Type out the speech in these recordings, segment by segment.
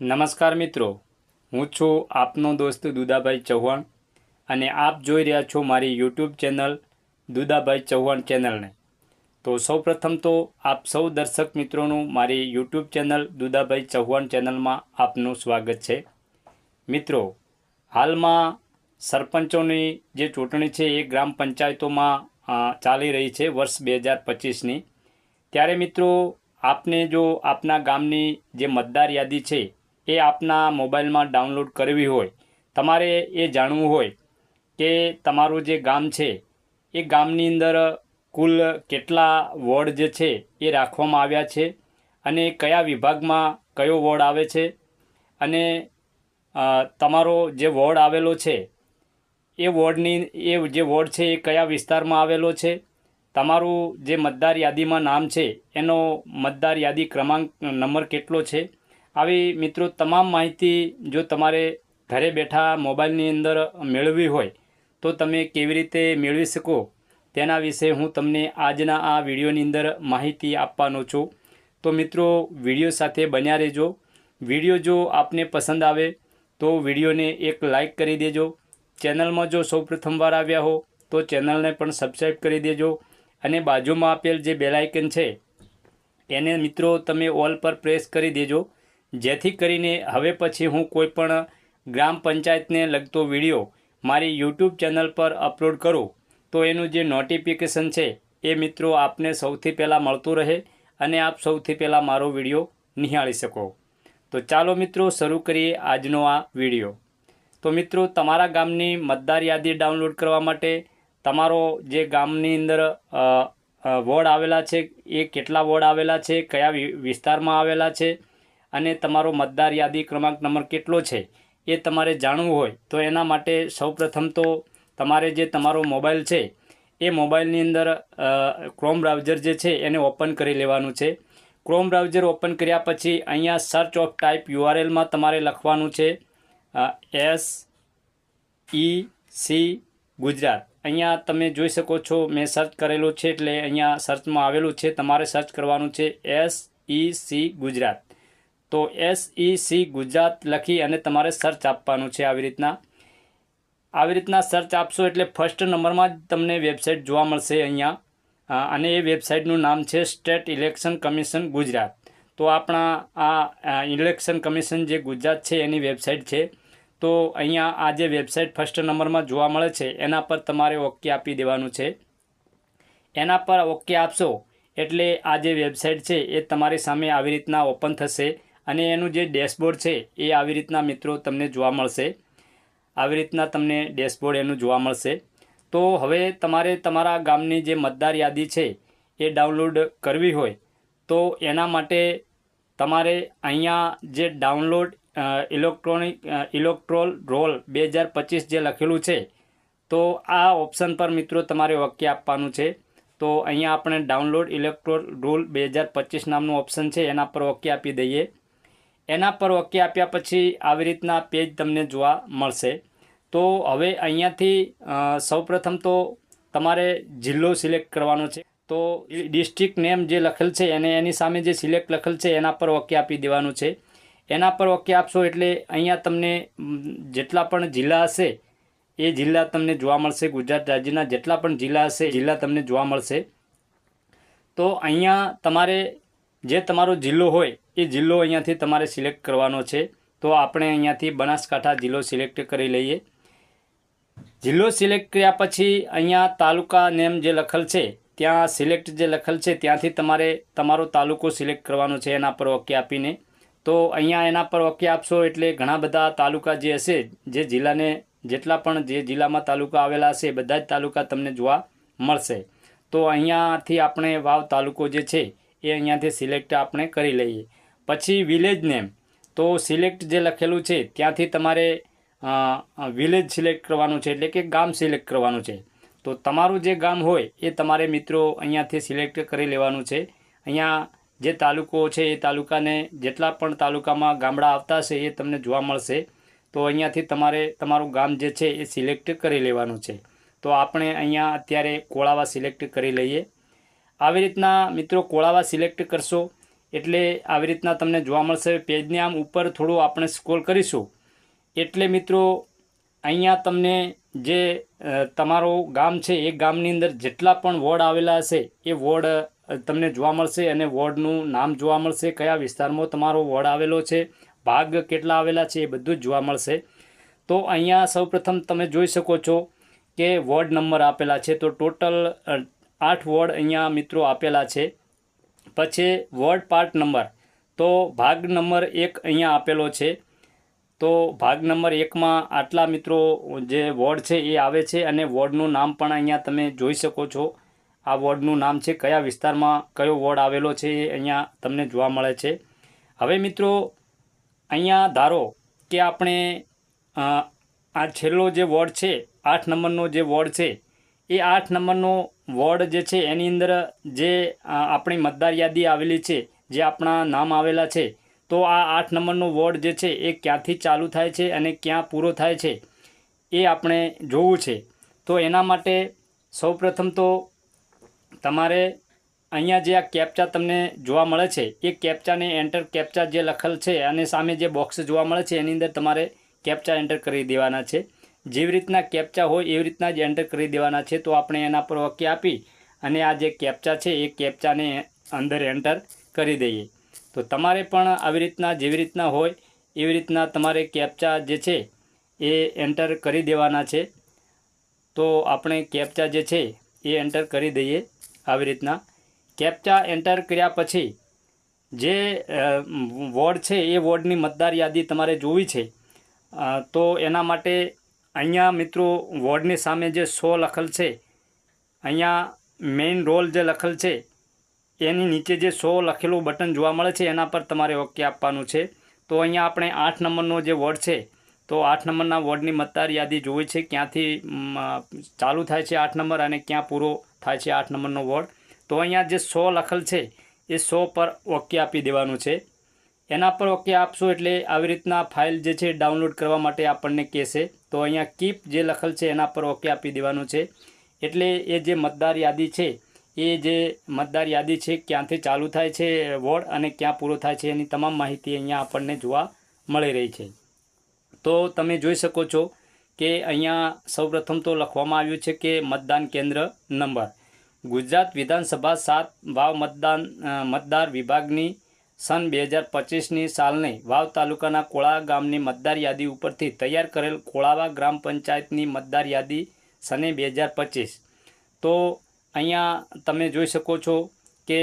નમસ્કાર મિત્રો, હું છું આપનો દોસ્ત દુદાભાઈ ચૌહાણ અને આપ જોઈ રહ્યા છો મારી યુટ્યુબ ચેનલ દુદાભાઈ ચૌહાણ ચેનલને. તો સૌપ્રથમ તો આપ સૌ દર્શક મિત્રોનું મારી યુટ્યુબ ચેનલ દુદાભાઈ ચૌહાણ ચેનલમાં આપનું સ્વાગત છે. મિત્રો, હાલમાં સરપંચોની જે ચૂંટણી છે એ ગ્રામ પંચાયતોમાં ચાલી રહી છે વર્ષ બે હજાર પચીસની. ત્યારે મિત્રો, આપને જો આપના ગામની જે મતદાર યાદી છે એ આપના મોબાઈલમાં ડાઉનલોડ કરવી હોય, તમારે એ જાણવું હોય કે તમારું જે ગામ છે, એ ગામની અંદર કુલ કેટલા વોર્ડ જે છે એ રાખવામાં આવ્યા છે અને કયા વિભાગમાં કયો વોર્ડ આવે છે અને તમારો જે વોર્ડ આવેલો છે, એ વોર્ડની, એ જે વોર્ડ છે એ કયા વિસ્તારમાં આવેલો છે, તમારું જે મતદાર યાદીમાં નામ છે, એનો મતદાર યાદી ક્રમાંક, નંબર કેટલો છે આવી મિત્રો તમામ માહિતી જો તમારે ઘરે બેઠા મોબાઈલની અંદર મેળવવી હોય, તો તમે કેવી રીતે મેળવી શકો? તેના વિશે હું તમને આજના આ વિડીયોની અંદર માહિતી આપવાનો છું. તો મિત્રો, વીડિયો સાથે બન્યા રહેજો. વીડિયો જો આપને પસંદ આવે, તો વિડીયોને એક લાઈક કરી દેજો. ચેનલમાં જો સૌ પ્રથમવાર આવ્યા હો, તો ચેનલને પણ સબસ્ક્રાઈબ કરી દેજો. અને બાજુમાં આપેલ જે બેલાઇકન છે, એને મિત્રો તમે ઓલ પર પ્રેસ કરી દેજો. જેથી કરીને હવે પછી હું કોઈ પણ ગ્રામ પંચાયતને લગતો વીડિયો મારી યુટ્યુબ ચેનલ પર અપલોડ કરું, તો એનું જે નોટિફિકેશન છે એ મિત્રો આપને સૌથી પહેલાં મળતું રહે અને આપ સૌથી પહેલાં મારો વીડિયો નિહાળી શકો. તો ચાલો મિત્રો શરૂ કરીએ આજનો આ વીડિયો. તો મિત્રો તમારા ગામની મતદાર યાદી ડાઉનલોડ કરવા માટે તમારો જે ગામની અંદર વોર્ડ આવેલા છે, એ કેટલા વોર્ડ આવેલા છે, કયા વિસ્તારમાં આવેલા છે અને તમારો મતદાર યાદી ક્રમાંક નંબર કેટલો છે એ તમારે જાણવું હોય, તો એના માટે સૌપ્રથમ તો તમારે જે તમારો મોબાઈલ છે, એ મોબાઈલની અંદર ક્રોમ બ્રાઉઝર જે છે એને ઓપન કરી લેવાનું છે. ક્રોમ બ્રાઉઝર ઓપન કર્યા પછી અહીંયા સર્ચ ઓફ ટાઈપ યુઆરએલમાં તમારે લખવાનું છે એસ ઈ સી ગુજરાત. અહીંયા તમે જોઈ શકો છો મેં સર્ચ કરેલું છે એટલે અહીંયા સર્ચમાં આવેલું છે, તમારે સર્ચ કરવાનું છે એસ ઈ સી ગુજરાત. તો એસ ઈ સી ગુજરાત લખી અને તમારે સર્ચ આપવાનું છે આવી રીતના. આવી રીતના સર્ચ આપશો એટલે ફર્સ્ટ નંબરમાં જ તમને વેબસાઇટ જોવા મળશે અહીંયા. અને એ વેબસાઇટનું નામ છે સ્ટેટ ઇલેક્શન કમિશન ગુજરાત. તો આપણા આ ઇલેક્શન કમિશન જે ગુજરાત છે એની વેબસાઇટ છે. તો અહીંયા આ જે વેબસાઇટ ફર્સ્ટ નંબરમાં જોવા મળે છે, એના પર તમારે ઓકે આપી દેવાનું છે. એના પર ઓકે આપશો એટલે આ જે વેબસાઇટ છે એ તમારી સામે આવી રીતના ઓપન થશે. અને એનું જે ડેશબોર્ડ છે, એ આવી રીતના મિત્રો તમને જોવા મળશે. આવી રીતના તમને ડેશબોર્ડ એનું જોવા મળશે. તો હવે તમારે તમારા ગામની જે મતદાર યાદી છે, એ ડાઉનલોડ કરવી હોય, તો એના માટે તમારે અહીંયા જે ડાઉનલોડ ઇલેક્ટ્રોનિક ઇલેક્ટ્રોલ રોલ બે હજાર પચીસ જે લખેલું છે, તો આ ઓપ્શન પર મિત્રો તમારે ઓકે આપવાનું છે. તો અહીંયા આપણે ડાઉનલોડ ઇલેક્ટ્રોલ રોલ બે હજાર પચીસ નામનું ઓપ્શન છે, એના પર ઓકે આપી દઈએ. એના પર ઓકે આપ્યા પછી આવી રીતના પેજ તમને જોવા મળશે. તો હવે અહીંયાથી સૌપ્રથમ તો તમારે જિલ્લો સિલેક્ટ કરવાનો છે. તો ડિસ્ટ્રિક્ટ નેમ જે લખેલ છે એને એની સામે જે સિલેક્ટ લખેલ છે એના પર ઓકે આપી દેવાનું છે. એના પર ઓકે આપશો એટલે અહીંયા તમને જેટલા પણ જિલ્લા હશે એ જિલ્લા તમને જોવા મળશે. ગુજરાત રાજ્યના જેટલા પણ જિલ્લા હશે જિલ્લા તમને જોવા મળશે. તો અહીંયા તમારે, જે તમારો જિલ્લો હોય એ જિલ્લો અહીંયાથી તમારે સિલેક્ટ કરવાનો છે, તો આપણે અહીંયાથી બનાસકાંઠા જિલ્લો સિલેક્ટ કરી લઈએ. જિલ્લો સિલેક્ટ કર્યા પછી અહીંયા તાલુકા નેમ જે લખેલ છે, ત્યાં સિલેક્ટ જે લખેલ છે, ત્યાંથી તમારે તમારો તાલુકો સિલેક્ટ કરવાનો છે એના પર ઓકે આપીને. તો અહીંયા એના પર ઓકે આપશો એટલે ઘણા બધા તાલુકા જે હશે, જે જિલ્લાને જેટલા પણ જે જિલ્લામાં તાલુકા આવેલા હશે, બધા જ તાલુકા તમને જોવા મળશે. તો અહીંયાથી આપણે વાવ તાલુકો જે છે, એ અહીંયાથી સિલેક્ટ આપણે કરી લઈએ. પછી વિલેજ નેમ તો સિલેક્ટ જે લખેલું છે, ત્યાંથી તમારે વિલેજ સિલેક્ટ કરવાનું છે, એટલે કે ગામ સિલેક્ટ કરવાનું છે. તો તમારું જે ગામ હોય, એ તમારે મિત્રો અહીંયાથી સિલેક્ટ કરી લેવાનું છે. અહીંયા જે તાલુકો છે, એ તાલુકાને જેટલા પણ તાલુકામાં ગામડા આવતા હશે, એ તમને જોવા મળશે. તો અહીંયાથી તમારે, તમારું ગામ જે છે, એ સિલેક્ટ કરી લેવાનું છે. તો આપણે અહીંયા અત્યારે કોળાવા સિલેક્ટ કરી લઈએ. આવી રીતના મિત્રો કોળાવા સિલેક્ટ કરશો એટલે આવી રીતના તમને જોવા મળશે. પેજને આમ ઉપર થોડું આપણે સ્ક્રોલ કરીશું. એટલે મિત્રો, અહીંયા તમને જે તમારો ગામ છે, એ ગામની અંદર જેટલા પણ વોર્ડ આવેલા હશે, એ વોર્ડ તમને જોવા મળશે અને વોર્ડનું નામ જોવા મળશે, કયા વિસ્તારમાં તમારો વોર્ડ આવેલો છે, ભાગ કેટલા આવેલા છે, એ બધું જ જોવા મળશે. તો અહીંયા સૌપ્રથમ તમે જોઈ શકો છો કે વોર્ડ નંબર આપેલા છે. તો ટોટલ આઠ વોર્ડ અહીંયા મિત્રો આપેલા છે. પછી વોર્ડ પાર્ટ નંબર તો ભાગ નંબર એક અહીંયા આપેલો છે. તો ભાગ નંબર એકમાં આટલા મિત્રો જે વોર્ડ છે એ આવે છે અને વોર્ડનું નામ પણ અહીંયા તમે જોઈ શકો છો. આ વોર્ડનું નામ છે, કયા વિસ્તારમાં કયો વોર્ડ આવેલો છે એ અહીંયા તમને જોવા મળે છે. હવે મિત્રો, અહીંયા ધારો કે આપણે આ છેલ્લો જે વોર્ડ છે, આઠ નંબરનો જે વોર્ડ છે એ આઠ નંબરનો વોર્ડ જે છે, એની અંદર જે આપણી મતદાર યાદી આવેલી છે, જે આપણા નામ આવેલા છે, તો આ આઠ નંબરનો વોર્ડ જે છે, એ ક્યાંથી ચાલુ થાય છે અને ક્યાં પૂરો થાય છે, એ આપણે જોવું છે. તો એના માટે સૌપ્રથમ તો તમારે અહીંયા જે આ કેપ્ચા તમને જોવા મળે છે, એ કેપ્ચાને એન્ટર કેપ્ચા જે લખેલ છે, અને સામે જે બોક્સ જોવા મળે છે, એની અંદર તમારે કેપ્ચા એન્ટર કરી દેવાના છે. જેવી રીતના કેપ્ચા હોય એવી રીતના જ એન્ટર કરી દેવાના છે. તો આપણે એના પર ઓકે આપી અને આ જે કેપ્ચા છે એ કેપ્ચાને અંદર એન્ટર કરી દઈએ. તો તમારે પણ આવી રીતના, જેવી રીતના હોય એવી રીતના તમારે કેપ્ચા જે છે એ એન્ટર કરી દેવાના છે. તો આપણે કેપ્ચા જે છે એ એન્ટર કરી દઈએ આવી રીતના. કેપ્ચા એન્ટર કર્યા પછી જે વોર્ડ છે એ વોર્ડની મતદાર યાદી તમારે જોવી છે. તો એના માટે અહીંયા મિત્રો વોર્ડની સામે જે સો લખેલ છે, અહીંયા મેઇન રોલ જે લખેલ છે, એની નીચે જે સો લખેલું બટન જોવા મળે છે, એના પર તમારે ઓકે આપવાનું છે. તો અહીંયા આપણે આઠ નંબરનો જે વોર્ડ છે, તો આઠ નંબરના વોર્ડની મતદાર યાદી જોઈ છે, ક્યાંથી ચાલુ થાય છે આઠ નંબર અને ક્યાં પૂરો થાય છે આઠ નંબરનો વોર્ડ. તો અહીંયા જે સો લખેલ છે, એ સો પર ઓકે આપી દેવાનું છે. એના પર ઓકે આપશો એટલે આવી રીતના ફાઇલ જે છે ડાઉનલોડ કરવા માટે આપણને કહેશે. તો અહીંયા કીપ જે લખેલ છે એના પર ઓકે આપી દેવાનું છે. એટલે એ જે મતદાર યાદી છે, એ જે મતદાર યાદી છે ક્યાંથી ચાલુ થાય છે, વોર્ડ અને ક્યાં પૂરો થાય છે એની તમામ માહિતી અહીંયા આપણને જોવા મળી રહી છે. તો તમે જોઈ શકો છો કે અહીંયા સૌપ્રથમ તો લખવામાં આવ્યું છે કે મતદાન કેન્દ્ર નંબર. ગુજરાત વિધાનસભા સાત વાવ મતદાન મતદાર વિભાગની સન બે હજાર પચીસની સાલની વાવ તાલુકાના કોળા ગામની મતદાર યાદી ઉપરથી તૈયાર કરેલ કોળાવા ગ્રામ પંચાયતની મતદાર યાદી સને બે હજાર પચીસ. તો અહીંયા તમે જોઈ શકો છો કે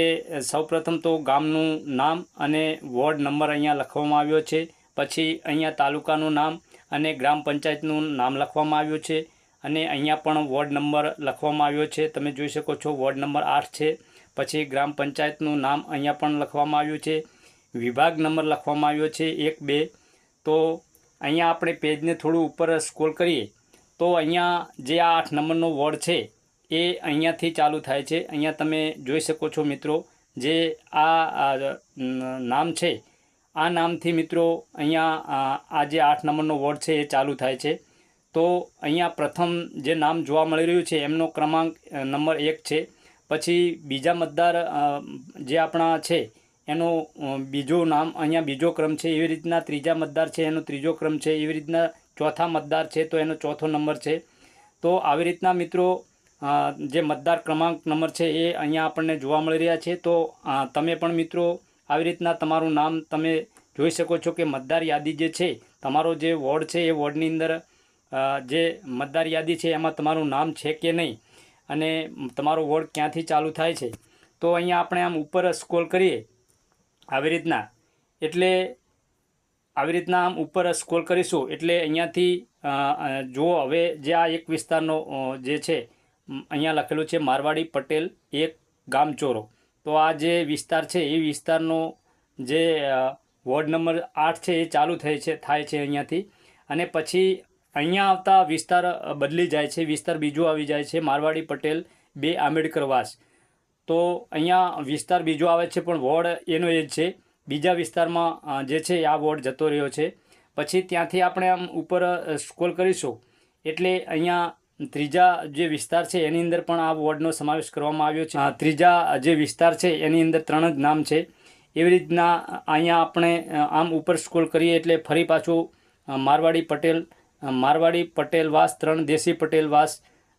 સૌપ્રથમ તો ગામનું નામ અને વોર્ડ નંબર અહીંયા લખવામાં આવ્યો છે. પછી અહીંયા તાલુકાનું નામ અને ગ્રામ પંચાયતનું નામ લખવામાં આવ્યું છે. અને અહીંયા પણ વોર્ડ નંબર લખવામાં આવ્યો છે. તમે જોઈ શકો છો વોર્ડ નંબર આઠ છે. પછી ગ્રામ પંચાયતનું નામ અહીંયા પણ લખવામાં આવ્યું છે. વિભાગ નંબર લખવામાં આવ્યો છે એક બે. તો અહીંયા આપણે પેજને થોડું ઉપર સ્ક્રોલ કરીએ. તો અહીંયા જે આ આઠ નંબરનો વોર્ડ છે એ અહીંયાથી ચાલુ થાય છે. અહીંયા તમે જોઈ શકો છો મિત્રો જે આ નામ છે. આ નામથી મિત્રો અહીંયા, આ જે આઠ નંબરનો વોર્ડ છે એ ચાલુ થાય છે. તો અહીંયા પ્રથમ જે નામ જોવા મળી રહ્યું છે એમનો ક્રમાંક નંબર એક છે. પછી બીજા મતદાર જે આપણા છે, એનો બીજો નામ, અહીંયા બીજો ક્રમ છે, એવી રીતના ત્રીજા મતદાર છે, એનો ત્રીજો ક્રમ છે, એવી રીતના ચોથા મતદાર છે, તો એનો ચોથો નંબર છે. તો આવી રીતના મિત્રો જે મતદાર ક્રમાંક નંબર છે, એ અહીંયા આપણને જોવા મળી રહ્યા છે. તો તમે પણ મિત્રો આવી રીતના તમારું નામ તમે જોઈ શકો છો કે મતદાર યાદી જે છે, તમારો જે વોર્ડ છે, એ વોર્ડની અંદર જે મતદાર યાદી છે, એમાં તમારું નામ છે કે નહીં અને તમારો વોર્ડ ક્યાંથી ચાલુ થાય છે, તો અહીંયા આપણે આમ ઉપર સ્ક્રોલ કરીએ. આવી રીતના. એટલે આવી રીતના આમ ઉપર સ્ક્રોલ કરીશું. એટલે અહીંયાથી જુઓ, હવે જે આ એક વિસ્તારનો જે છે અહીંયા લખેલું છે, મારવાડી પટેલ એક ગામચોરો તો આ જે વિસ્તાર છે, એ વિસ્તારનો જે વોર્ડ નંબર આઠ છે, એ ચાલુ થાય છે થાય છે અહીંયાથી. અને પછી અહીંયા આવતા વિસ્તાર બદલી જાય છે, વિસ્તાર બીજો આવી જાય છે. મારવાડી પટેલ, બે આંબેડકરવાસ તો અહીંયા વિસ્તાર બીજો આવે છે, પણ વોર્ડ એનો એ જ છે. બીજા વિસ્તારમાં જે છે, આ વોર્ડ જતો રહ્યો છે. પછી ત્યાંથી આપણે આમ ઉપર સ્ક્રોલ કરીશું. એટલે અહીંયા ત્રીજા જે વિસ્તાર છે, એની અંદર પણ આ વોર્ડનો સમાવેશ કરવામાં આવ્યો છે. ત્રીજા જે વિસ્તાર છે, એની અંદર ત્રણ જ નામ છે. એવી રીતના અહીંયા આપણે આમ ઉપર સ્ક્રોલ કરીએ એટલે ફરી પાછું મારવાડી પટેલ મારવાડી પટેલવાસ ત્રણ દેશી પટેલવાસ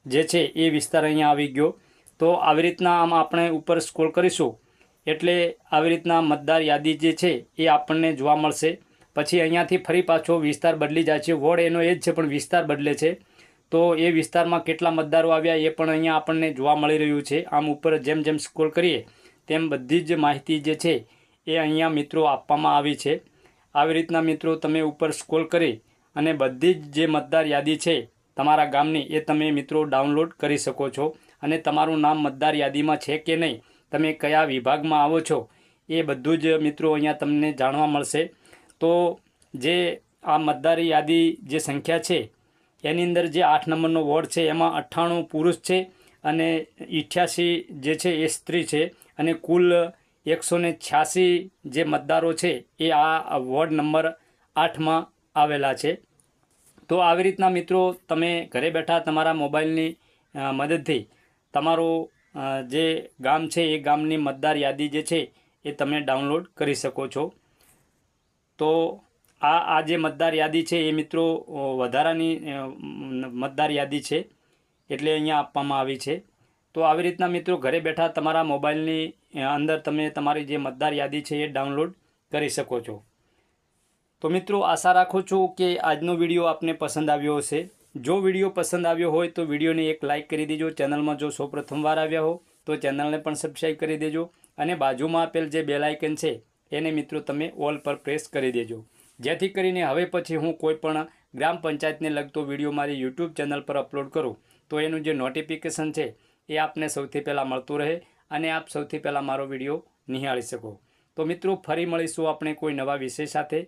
જે છે એ વિસ્તાર અહીંયા આવી ગયો. તો આવી રીતના આમ આપણે ઉપર સ્ક્રોલ કરીશું. એટલે આવી રીતના મતદાર યાદી જે છે એ આપણને જોવા મળશે. પછી અહીંયાથી ફરી પાછો વિસ્તાર બદલી જાય છે. વોર્ડ એનો એ જ છે, પણ વિસ્તાર બદલે છે. તો એ વિસ્તારમાં કેટલા મતદારો આવ્યા એ પણ અહીંયા આપણને જોવા મળી રહ્યું છે. આમ ઉપર જેમ જેમ સ્ક્રોલ કરીએ, તેમ બધી જ માહિતી જે છે એ અહીંયા મિત્રો આપવામાં આવી છે. આવી રીતના મિત્રો તમે ઉપર સ્ક્રોલ કરી અને બધી જ જે મતદાર યાદી છે તમારા ગામની એ તમે મિત્રો ડાઉનલોડ કરી શકો છો. અને તમારું નામ મતદાર યાદીમાં છે કે નહીં, તમે કયા વિભાગમાં આવો છો, એ બધું જ મિત્રો અહીંયા તમને જાણવા મળશે. તો જે આ મતદાર યાદી જે સંખ્યા છે, એની અંદર જે આઠ નંબરનો વોર્ડ છે, એમાં અઠ્ઠાણું પુરુષ છે અને ઇઠ્યાસી જે છે એ સ્ત્રી છે અને કુલ એકસો છ્યાસી જે મતદારો છે એ આ વોર્ડ નંબર આઠમાં આવેલા છે. તો આવી રીતના મિત્રો તમે ઘરે બેઠા તમારા મોબાઈલની મદદથી તમારું જે ગામ છે, એ ગામની મતદાર યાદી જે છે, એ તમે ડાઉનલોડ કરી શકો છો. તો આ આ જે મતદાર યાદી છે, એ મિત્રો વધારાની મતદાર યાદી છે, એટલે અહીંયા આપવામાં આવી છે. તો આવી રીતના મિત્રો ઘરે બેઠા તમારા મોબાઈલની અંદર તમે તમારી જે મતદાર યાદી છે, એ ડાઉનલોડ કરી શકો છો. તો મિત્રો, આશા રાખું છું કે આજનો વીડિયો આપને પસંદ આવ્યો હશે. જો વીડિયો પસંદ આવ્યો હોય તો વિડીયોને એક લાઇક કરી દેજો. ચેનલમાં જો સૌ પ્રથમવાર આવ્યા હો, તો ચેનલને પણ સબસ્ક્રાઈબ કરી દેજો અને બાજુમાં આપેલ જે બેલાઇકન છે, એને મિત્રો તમે ઓલ પર પ્રેસ કરી દેજો. જેથી કરીને હવે પછી હું કોઈપણ ગ્રામ પંચાયતને લગતો વીડિયો મારી યુટ્યુબ ચેનલ પર અપલોડ કરું, તો એનું જે નોટિફિકેશન છે, એ આપને સૌથી પહેલાં મળતું રહે અને આપ સૌથી પહેલાં મારો વીડિયો નિહાળી શકો. તો મિત્રો, ફરી મળીશું આપણે કોઈ નવા વિષય સાથે.